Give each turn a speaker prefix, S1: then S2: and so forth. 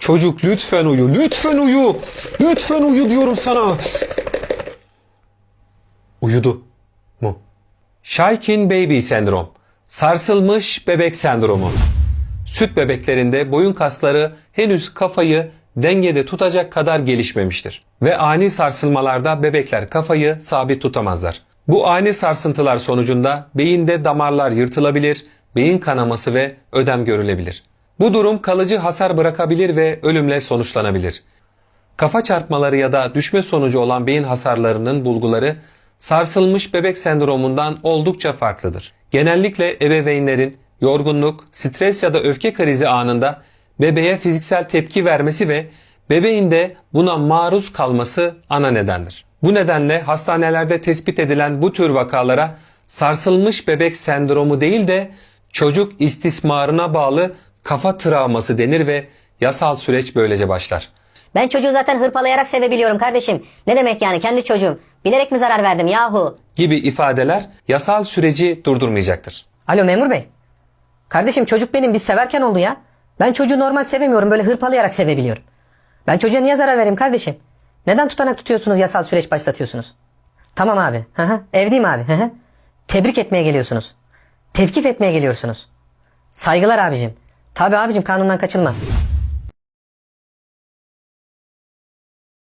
S1: Çocuk lütfen uyu, lütfen uyu. Lütfen uyu diyorum sana. Uyudu mu? Shaken Baby Sendrom. Sarsılmış bebek sendromu. Süt bebeklerinde boyun kasları henüz kafayı dengede tutacak kadar gelişmemiştir. Ve ani sarsılmalarda bebekler kafayı sabit tutamazlar. Bu ani sarsıntılar sonucunda beyinde damarlar yırtılabilir, beyin kanaması ve ödem görülebilir. Bu durum kalıcı hasar bırakabilir ve ölümle sonuçlanabilir. Kafa çarpmaları ya da düşme sonucu olan beyin hasarlarının bulguları sarsılmış bebek sendromundan oldukça farklıdır. Genellikle ebeveynlerin yorgunluk, stres ya da öfke krizi anında bebeğe fiziksel tepki vermesi ve bebeğin de buna maruz kalması ana nedendir. Bu nedenle hastanelerde tespit edilen bu tür vakalara sarsılmış bebek sendromu değil de çocuk istismarına bağlı kafa travması denir ve yasal süreç böylece başlar.
S2: Ben çocuğu zaten hırpalayarak sevebiliyorum kardeşim. Ne demek yani kendi çocuğum? Bilerek mi zarar verdim yahu?
S1: gibi ifadeler yasal süreci durdurmayacaktır.
S3: Alo memur bey. Kardeşim çocuk benim biz severken oldu ya. Ben çocuğu normal sevemiyorum böyle hırpalayarak sevebiliyorum. Ben çocuğa niye zarar vereyim kardeşim? Neden tutanak tutuyorsunuz yasal süreç başlatıyorsunuz? Tamam abi. Hı hı. Evdeyim abi. Hı hı. Tebrik etmeye geliyorsunuz. Tevkif etmeye geliyorsunuz. Saygılar abicim. Tabi abicim kanundan kaçılmaz.